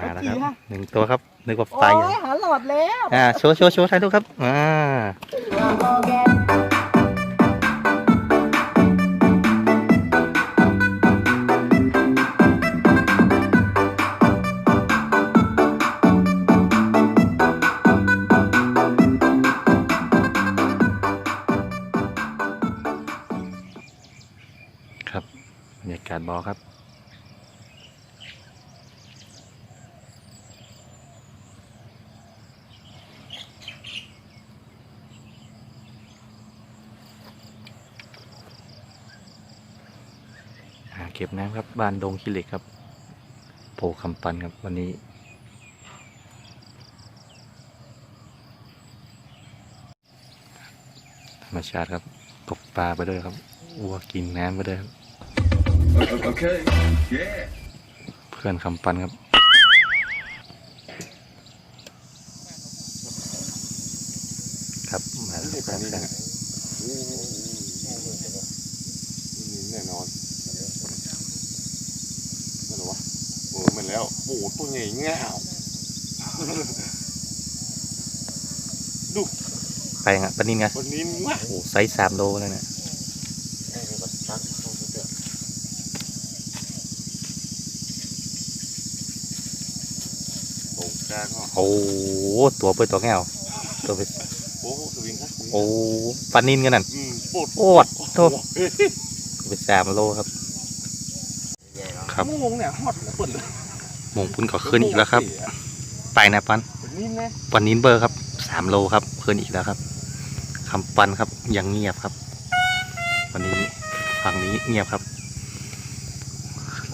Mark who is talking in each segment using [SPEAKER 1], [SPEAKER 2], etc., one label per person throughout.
[SPEAKER 1] มาแล้วครับหนึ่งตัวครับนึกว่า
[SPEAKER 2] โอ้
[SPEAKER 1] ปลาใหญ่
[SPEAKER 2] ยหาหลอดแล้ว
[SPEAKER 1] อ่าโชว์โชว์โชว์ถ่ายรูปครับ อ่า ก็บน้ำครับ บ้านดงขี้เหล็กครับโพคำปันครับวันนี้ ธรรมชาติครับตกปลาไปด้วยครับวัวกินน้ำไปด้วยครับ
[SPEAKER 3] Okay. Yeah.
[SPEAKER 1] เพื่อนคำปันครับครับ มาแล้วครับ
[SPEAKER 3] แน่นอนนั่นเหรอวะโอ้เหมือนแล้วโอ้ ตัวใหญ่เง่าว
[SPEAKER 1] ไปงะปลานินไง
[SPEAKER 3] วันนี้ง่า
[SPEAKER 1] โอ้โหไซส์สามโลเลยเนี่ย
[SPEAKER 3] โอ้กลางอะ
[SPEAKER 1] โอ้โหตัวเปิดตัวแง่วตัวเป็น
[SPEAKER 3] โอ้สวิงครับ
[SPEAKER 1] โอ้ปลานินกันนั่น
[SPEAKER 3] อืมปวด
[SPEAKER 1] โอ้ดโทษเป็นสามโลครับ ครับ
[SPEAKER 3] งงเนี่ยฮอตปวดเลย
[SPEAKER 1] มงปุ้นก็ขึ้นอีกแล้วครับไปนะปัน
[SPEAKER 3] วันนี้นะ
[SPEAKER 1] ปันนินเบอร์ครับสามโลครับขึ้นอีกแล้วครับคำปันครับยังเงียบครับ วันนี้ฝั่งนี้เงียบครับ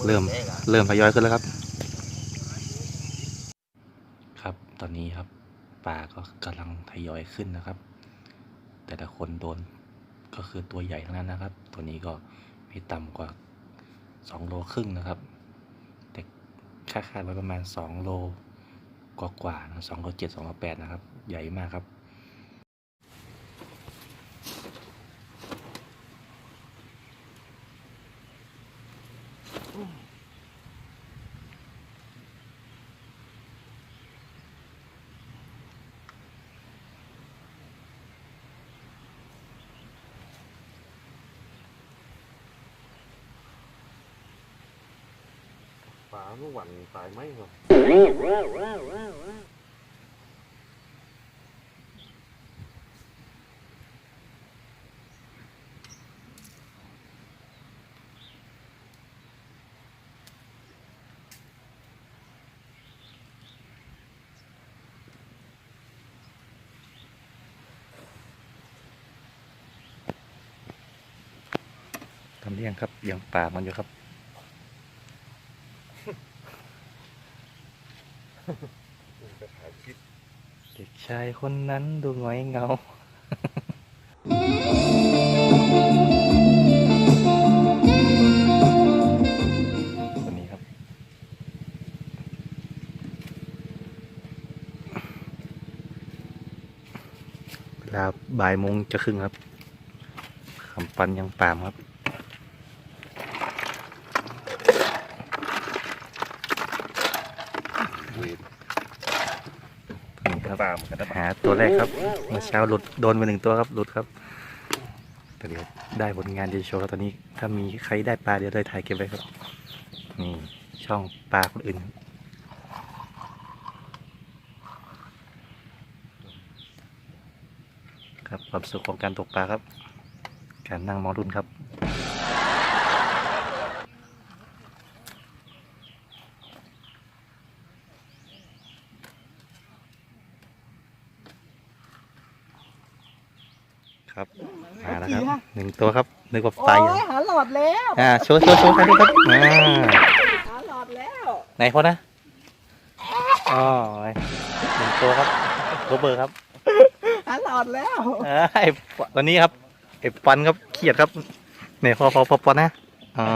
[SPEAKER 1] เริ่มเริ่มทยอยขึ้นแล้วครับ ครับตอนนี้ครับปลาก็กำลังทยอยขึ้นนะครับ แต่ละคนโดนก็คือตัวใหญ่ทั้งนั้นนะครับ ตัวนี้ก็ไม่ต่ำกว่าสองโลครึ่งนะครับแต่ คาดคาดไว้ประมาณ 2 โลกว่ากว่าๆสองโลเจ็ดสองโลแปดนะครับ ใหญ่มากครับ
[SPEAKER 3] เมื่อวันตายไหมวะ
[SPEAKER 1] ทำเรียงครับยังป่ามันอยู่ครับ
[SPEAKER 3] จะถ่ายคลิป
[SPEAKER 1] เด็กชายคนนั้นดูหงอยเงาคนนี้ครับ เวลาบ่ายโมงจะครึ่งครับคำปันยังปามครับ
[SPEAKER 3] เวท
[SPEAKER 1] นี่ครับ
[SPEAKER 3] ตามกันนะ
[SPEAKER 1] หาตัวแรกครับเมื่อเช้าหลุดโดนไปหนึ่งตัวครับหลุดครับแต่เดี๋ยวได้ผลงานจะโชว์ครับตอนนี้ ถ้ามีใครได้ปลาเดี๋ยวได้ถ่ายเก็บไว้ครับนี่ช่องปลาคนอื่นครับความสุขของการตกปลาครับ การนั่งมองรุ่นครับครับมาแล้วครับ หนึ่งตัวครับนึกว่า
[SPEAKER 2] โอ้
[SPEAKER 1] ปลาใหญ่
[SPEAKER 2] ยหาหลอดแล้ว
[SPEAKER 1] อ่าโชว์โชว์โชว์ถ่ายรูปครับอ่า
[SPEAKER 2] หาหลอดแล้ว
[SPEAKER 1] ไหนคนนะอ๋อหนึ่งตัวครับตัวเบอร์ครับ
[SPEAKER 2] หาหลอดแล้ว
[SPEAKER 1] อ่าไอ้ปตอนนี้ครับไอ้ปันครับเขียดครับเนี่ยพอพอพอพอนะอ๋อ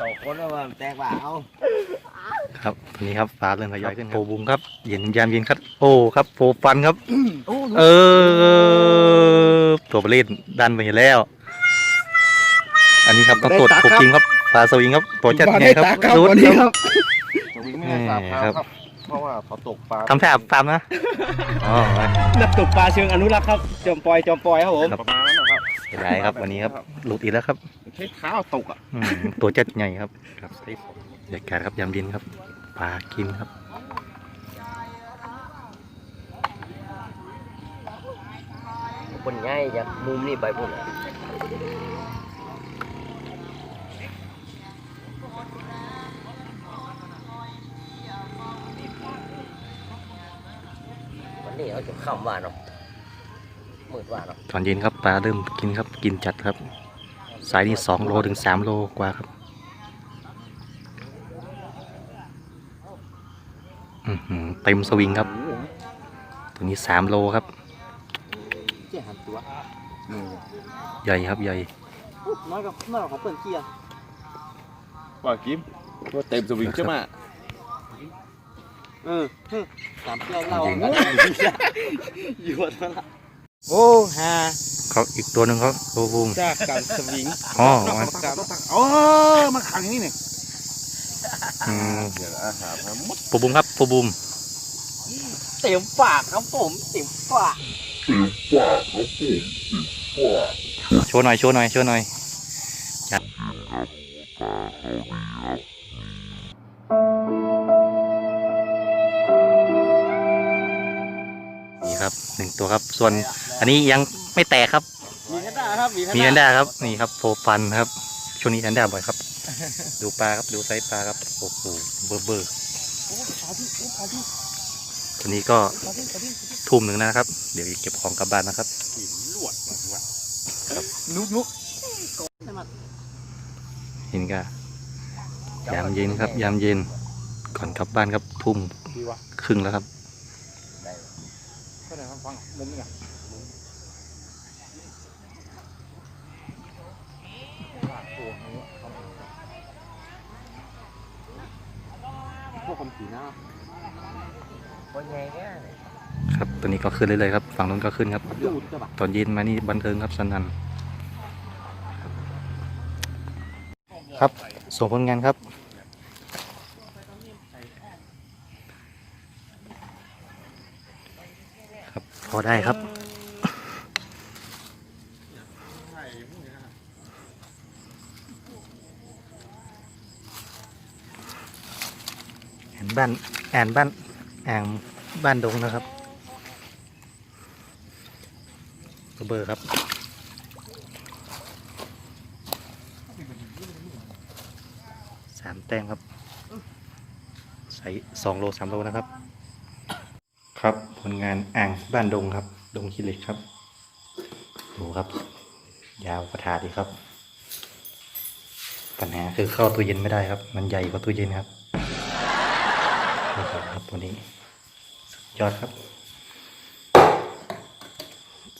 [SPEAKER 4] สองคนแล้วมันแตกว่าเอา
[SPEAKER 1] ครับวันนี้ครับฟ้าเริ่มทยอยขึ้นโฟบุงครับเย็นยามเย็นครับโอ้ครับโฟฟันครับ
[SPEAKER 2] โอ้
[SPEAKER 1] เออตัวเล่นดันไปเห็นแล้ว อันนี้ครับต้องตรวจโฟกิงครับปลาสวิงครับโปรเจกต์ไงครับ
[SPEAKER 4] วันนี้ครับ
[SPEAKER 3] สวิงไม่
[SPEAKER 1] แห
[SPEAKER 3] ได้สาบ
[SPEAKER 1] นี่
[SPEAKER 3] พาว
[SPEAKER 1] ครับ
[SPEAKER 3] ครับเพราะว่าเขาตกปลา
[SPEAKER 1] ทำแถบฟาร์มนะอ๋อ
[SPEAKER 2] นักตกปลาเชิงอนุรักษ์ครับจอมปล่อยจอมปล่อยครับผม
[SPEAKER 3] ประมาณนั้นนะครับ
[SPEAKER 1] เสียดายครับวันนี้ครับหลุดอีกแล้วครับ
[SPEAKER 3] ใช้เท้าตกอะ
[SPEAKER 1] อืมตัวจัดใหญ่ครับครับไซส์สองบรรยากาศครับยามเย็นครับปลากินครับ
[SPEAKER 4] คนง่ายจากมุมนี้ไปพุ่นอะวันนี้เขาจะข้ามว่าเนาะมืดว่าเนาะ
[SPEAKER 1] ตอนเย็นครับปลาเริ่มกินครับกินจัดครับ สายนี้สองโลถึงสามโลกว่าครับอื้อหือเต็มสวิงครับ ตัวนี้สามโลครับ
[SPEAKER 2] เจ๊หันตัว
[SPEAKER 1] ใหญ่ครับใหญ่
[SPEAKER 2] น้อยกับน้อยของเปิ่นเกียร์
[SPEAKER 3] ว่ากิมว่าเต็มสวิงใช่ไหม
[SPEAKER 2] เออเฮ้ยสามเกียร์เรา
[SPEAKER 1] จริง
[SPEAKER 2] อยู่วันนั้นละโอ้ฮา
[SPEAKER 1] เขาอีกตัวหนึ่งเขาโลบูม
[SPEAKER 2] จากการสวิง
[SPEAKER 1] อ๋อ
[SPEAKER 2] นอก
[SPEAKER 1] มัน
[SPEAKER 2] จากการ
[SPEAKER 3] โอ้มาขังนี่เนี่ย
[SPEAKER 1] อืม
[SPEAKER 3] เดี๋ยวอาหารทั้งหมด
[SPEAKER 1] ปูบุมครับปูบุม
[SPEAKER 2] เต็มปากครับผมเต็มปาก
[SPEAKER 1] โชว์หน่อยโชว์หน่อยโชว์หน่อยจัดนี่ครับหนึ่งตัวครับ ส่วนอันนี้ยัง ไม่แตกครับ
[SPEAKER 2] มีแพนด้าครับมี
[SPEAKER 1] มีแพนด้าครับนี่ครับโฟฟันครับช่วงนี้แพนด้าบ่อยครับ ดูปลาครับดูไซส์ปลาครับโอ้โหเบอร์เบอร์ตัวนี้ก็ทุ่มหนึ่งนะครับ เดี๋ยวเก็บของกลับบ้านนะครับ
[SPEAKER 3] ลวดมาสิวะ
[SPEAKER 2] นุกนุก
[SPEAKER 1] เห็นกะยามเย็นครับ ยามเย็นก่อนกลับบ้านครับทุ่ม
[SPEAKER 2] ดีวะ
[SPEAKER 1] ครึ่งแล้วครับ
[SPEAKER 2] ก็ไหนฟังฟังมุมนี้อะ พวก คนผีหน้า
[SPEAKER 4] คนใหญ่แค่
[SPEAKER 1] ครับ ตัวนี้ก็ขึ้นเรื่อยๆครับ ฝั่งนู้นก็ขึ้นครับ
[SPEAKER 2] ดูดจะปะ
[SPEAKER 1] ตอนเย็นมานี่บันเทิงครับสนันครับ ส่งผลงานครับครับ พอได้ครับ แอน บ้านแอนบ้านแองบ้านดงนะครับเบอร์ครับสามแต้มครับ ใส่สองโลสามโลนะครับ ครับผลงานอ่างบ้านดงครับ ดงขี้เหล็กครับดูครับ ยาวกระถาดีครับ ปัญหาคือเข้าตู้เย็นไม่ได้ครับ มันใหญ่กว่าตู้เย็นครับนี่ครับครับ ตัวนี้ สุดยอดครับ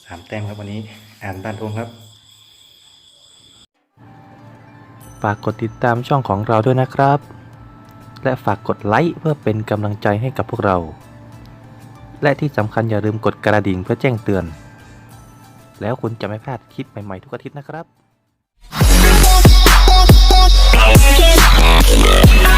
[SPEAKER 1] สามแต้มครับวันนี้อ่านบ้านทงครับ ฝากกดติดตามช่องของเราด้วยนะครับ และฝากกดไลค์เพื่อเป็นกำลังใจให้กับพวกเรา และที่สำคัญอย่าลืมกดกระดิ่งเพื่อแจ้งเตือน แล้วคุณจะไม่พลาดคลิปใหม่ๆทุกอาทิตย์นะครับ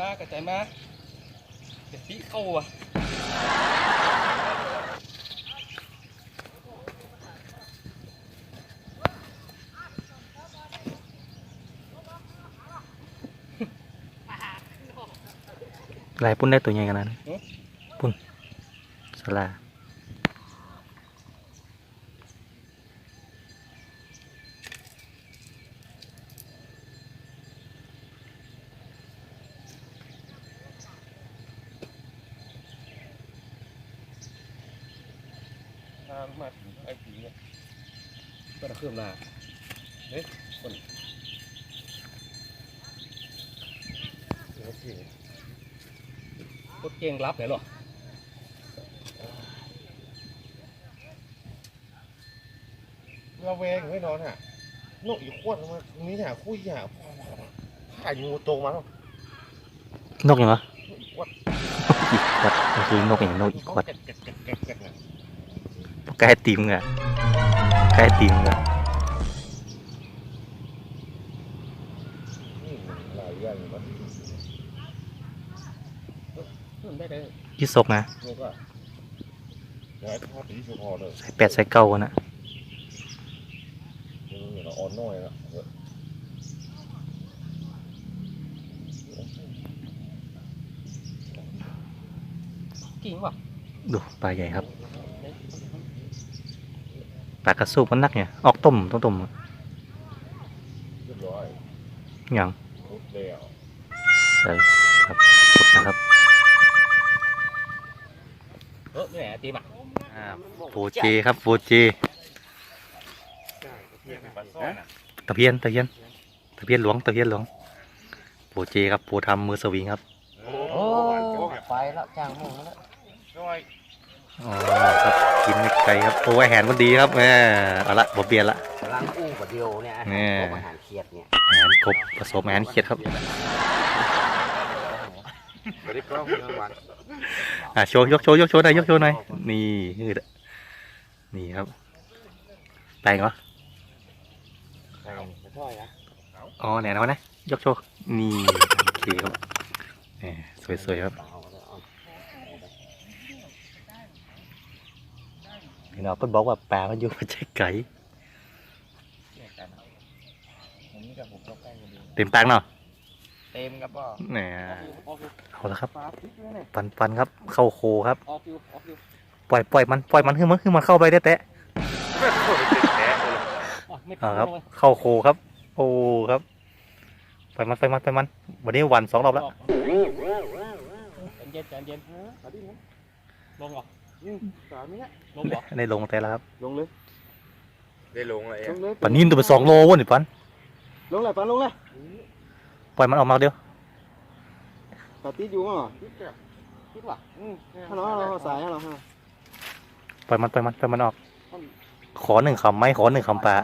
[SPEAKER 2] มากระจายมาเด็ดปีเข้าอะ
[SPEAKER 1] ลายปุ้นได้ตัวใหญ่ขนาดนั้นปุ้นสลา
[SPEAKER 2] ทางมาถึงไอ้ผีเนี่ยก็จะเคลื่อนมาเฮ้ยคนเดี๋ยวสิกดเก่งรับไหนหรอ
[SPEAKER 3] ระแวงไม่นอนฮะนกอีกขวดมาตรงนี้หาคุยหาถ่ายงูตรงมาแล้ว
[SPEAKER 1] นกยังวะ
[SPEAKER 3] นกอีกขวด
[SPEAKER 1] อีกขวดก็คือนกอย่างนกอีกขวด
[SPEAKER 3] แกะแกะแกะแกะแกะน่ะ
[SPEAKER 1] ใกล้ติมอะใกล้ติมอะ
[SPEAKER 3] นี่หลายอย่างอยู่มัน
[SPEAKER 2] เคลื่อนได้เลย
[SPEAKER 1] ยี่สกนะ
[SPEAKER 3] นกอะเดี๋ยวไอ้ทอดตีชูคอเลย
[SPEAKER 1] ใส่แปดใส่เก้ากันนะ
[SPEAKER 3] นี่มันอ่อนน้อยแล้วเออ
[SPEAKER 2] กิ่งว่ะ
[SPEAKER 1] ดูปลาใหญ่ครับ ปลากระสูบมันนักเนี่ยออกต้มต้องต้มอะ
[SPEAKER 3] เรียบร้อย
[SPEAKER 1] อย่าง
[SPEAKER 3] รุดแล้ว
[SPEAKER 1] เออครับกดนะครับ
[SPEAKER 2] เออนี่แหละตีมา
[SPEAKER 1] อ่าฟูจีครับฟูจีตะเพียนตะเพียนตะเพียนหลวงตะเพียนหลวงฟูจีครับฟูทำมือสวิงครับ
[SPEAKER 4] โอ้ไปแล้วจ้างมึงแล้ว
[SPEAKER 1] อ๋อครับ กินไม่ไกลครับโอ้ยอาหารมันดีครับแหมเอาละบ่เปลี่ยนละ
[SPEAKER 4] กำลังอู้กับเดียวเนี่ยอาหาร
[SPEAKER 1] แน่
[SPEAKER 4] พวกอาหารเคียดเนี่ย
[SPEAKER 1] อาหารครบผสมอาหารเขียดครับ
[SPEAKER 3] ไปได้กล้องรางวัล
[SPEAKER 1] อะโชว์ยกโชว์ยกโชว์หน่อยยกโชว์หน่อยนี่คือนี่ครับแปลงเหรอ
[SPEAKER 4] ใช่ไม่ช่วยนะ
[SPEAKER 1] อ๋อแน่นอนนะยกโชว์นี่โอเคครับแหมสวยๆครับ
[SPEAKER 4] เอาแล้วเอา
[SPEAKER 1] พี่น้องเพิ่นบอกว่าปลามันอยู่มาใช่ไก่
[SPEAKER 2] ผมนี่กับผมเข้าใกล้กันดี
[SPEAKER 1] เต็มตังค์เนาะ
[SPEAKER 2] เต็มครับพ่อ
[SPEAKER 1] แหม
[SPEAKER 2] ออกอยู่
[SPEAKER 1] เอาละครับ
[SPEAKER 2] ปลาพริกด้วยเนี่ย
[SPEAKER 1] ปันปันครับเข้าโคครับ
[SPEAKER 2] ออกอยู่ออกอยู่
[SPEAKER 1] ปล่อยปล่อยมันปล่อยมันขึ้นมันขึ้นมันเข้าไปได้แตะ
[SPEAKER 2] อ๋อไม่
[SPEAKER 1] อ่าครับ
[SPEAKER 2] ลงเลย
[SPEAKER 1] เข้าโคครับ โอ้ครับไปมันไปมันไปมันวันนี้วันสองรอบแล้ว
[SPEAKER 2] ออกใจเย็นใจเย็นเอาดิลงเหรอ
[SPEAKER 3] สามนี้
[SPEAKER 2] ลงเหรอ
[SPEAKER 1] ในลงแต่ละครับ
[SPEAKER 2] ลงเลย
[SPEAKER 3] ได้ลงเลย
[SPEAKER 2] ลงเลย
[SPEAKER 1] ปันนี้ตัวไปสองโลวะนี่ปัน
[SPEAKER 2] ลงเลยปลาลงเลย
[SPEAKER 1] ปล่อยมันออกมาเดียว
[SPEAKER 2] ปลาติดอยู่มั้งเหรอติดว่ะอืมฮัลโหลฮัลโหลสายฮัลโหลฮัลโหล
[SPEAKER 1] ปล่อยมันปล่อยมันปล่อยมันออก ขอหนึ่งคำไหมขอหนึ่งคำปลา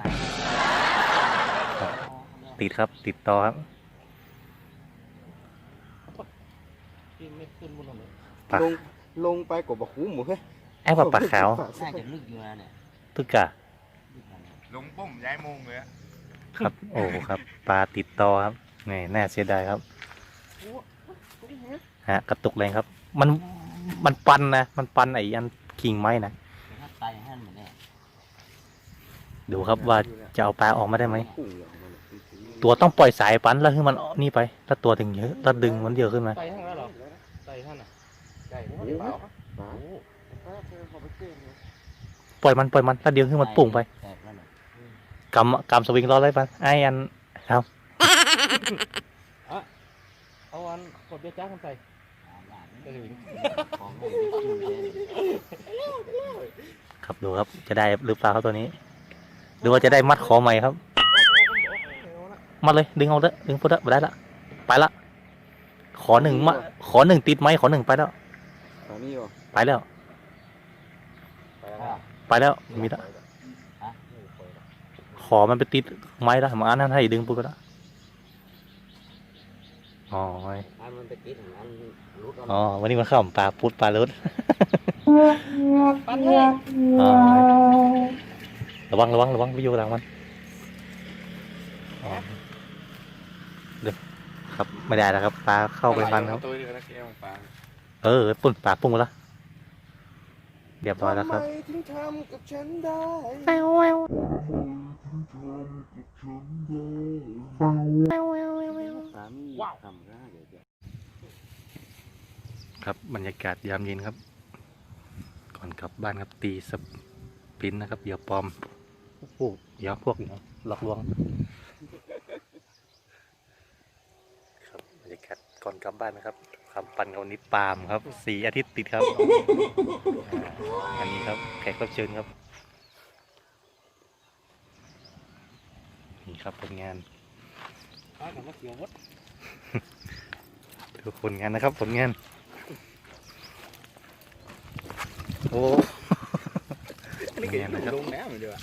[SPEAKER 1] ครับติดครับ ติดต่อครับ
[SPEAKER 2] กินไม่ขึ้นบนถนน
[SPEAKER 1] ปลา
[SPEAKER 5] ลงลงไปกบบักหูหมูเฮ้ย
[SPEAKER 1] แอบว่าปลาขาว
[SPEAKER 4] น่าจะลึกอยู่นะเนี่ย
[SPEAKER 1] ตึกกะ
[SPEAKER 4] ลึกนะเนี่ย
[SPEAKER 3] ลงปุ่มย้ายมุงเลย
[SPEAKER 1] ครับ โอ้ครับ ปลาติดต่อครับนี่น่าเสียดายครับฮะกระตุกแรงครับ มันมันปันนะมันปันไอ้อันกิ่งไม้นะ
[SPEAKER 4] ถ้าไตหั่นเหมือนเนี่ย
[SPEAKER 1] ดูครับว่าจะเอาปลาออกมาได้ไหม
[SPEAKER 5] พุ่งออกมาเลย
[SPEAKER 1] ตัวต้องปล่อยสายปันแล้วให้มันนี่ไป แล้วตัวถึงเยอะแล้วดึงมันเดียวขึ้นมา
[SPEAKER 2] ไก่ไม่ได้เปล่า
[SPEAKER 5] ปลา
[SPEAKER 1] ปล่อยมันปล่อยมันแล้วเดียวขึ้นมันปุ่งไป
[SPEAKER 4] แสบแล้วเนี่ย
[SPEAKER 1] กำกำสวิงรอเลยปันไอ้อันครับ
[SPEAKER 2] เอาอันกดเบียร์จ้าคนใส่
[SPEAKER 4] หาบ้าน
[SPEAKER 2] ไปถึง
[SPEAKER 4] ของไม่ได้กินเลย
[SPEAKER 1] ครับดูครับจะได้หรือเปล่าครับตัวนี้หรือว่าจะได้มัดคอใหม่ครับ มัดเลยดึงเอาเถอะดึงพุทธะไปได้ละไปละขอหนึ่งมาขอหนึ่งติดไหมขอหนึ่งไปแล้ว
[SPEAKER 5] ปลานี่วะ
[SPEAKER 1] ไปแล้ว
[SPEAKER 4] อะ
[SPEAKER 1] ไปแล้วมีละขอมันไปติดไม้ละมาอันนั้นให้ดึงปุ๊บไปละอ๋อ
[SPEAKER 4] อันมันไปติดอันรุด
[SPEAKER 1] อ๋อวันนี้มันเข้าปลาพุดปลาลุด
[SPEAKER 2] ปันเฮ้ย
[SPEAKER 1] อ๋อระวังระวังระวังวิวหลังมันอ๋อเดี๋ยวครับไม่ได้แล้วครับปลาเข้าไปพันครับ
[SPEAKER 3] ตัว เดียวนะแก้วปลา
[SPEAKER 1] เออปุ่นปลาปุ่งไปละเรียบร้อยแล้วครับ
[SPEAKER 5] ทำไมถึงทำกับฉันได้ปลามีทำได้เดี๋ยวจะ
[SPEAKER 1] ครับบรรยากาศยามเย็นครับ ก่อนกลับบ้านครับตีสปรินต์นะครับเหยื่อปลอมโอ้โหเหยื่อพวกนี้หลอกลวง ครับบรรยากาศก่อนกลับบ้านนะครับ คำปันวันนี้ปาล์มครับสีอาทิตย์ติดครับอ่าอันนี้ครับแขกรับเชิญครับนี่ครับผลงาน
[SPEAKER 2] ป้ากับมะเขียวมด
[SPEAKER 1] ดูผลงานนะครับผลงาน โอ้ผลงานนะครับ
[SPEAKER 2] ลงแล้วเหมือนเดิม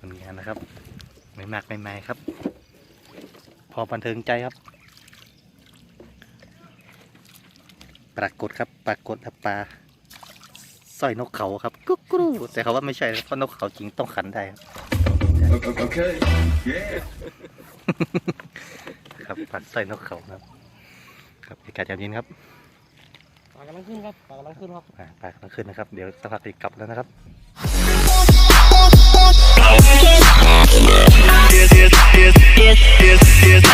[SPEAKER 1] ผลงานนะครับ ไม่มากไม่ไม่ครับ พอบันเทิงใจครับ ปรากฏครับปรากฏครับปลาสร้อยนกเขาครับกุ๊กกรูแต่เขาว่าไม่ใช่เพราะนกเขาจริงต้องขันได้ครับ
[SPEAKER 3] Okay. Yeah.
[SPEAKER 1] ครับปลาสร้อยนกเขาครับ ครับอากาศยามเย็นครับ
[SPEAKER 2] ปลากำลังขึ้นครับปลากำลังขึ้นครับ
[SPEAKER 1] อ่าปลากำลังขึ้นนะครับเดี๋ยวสักพักจะกลับแล้วนะครับ
[SPEAKER 6] Yes, yes, yes, yes, yes, yes.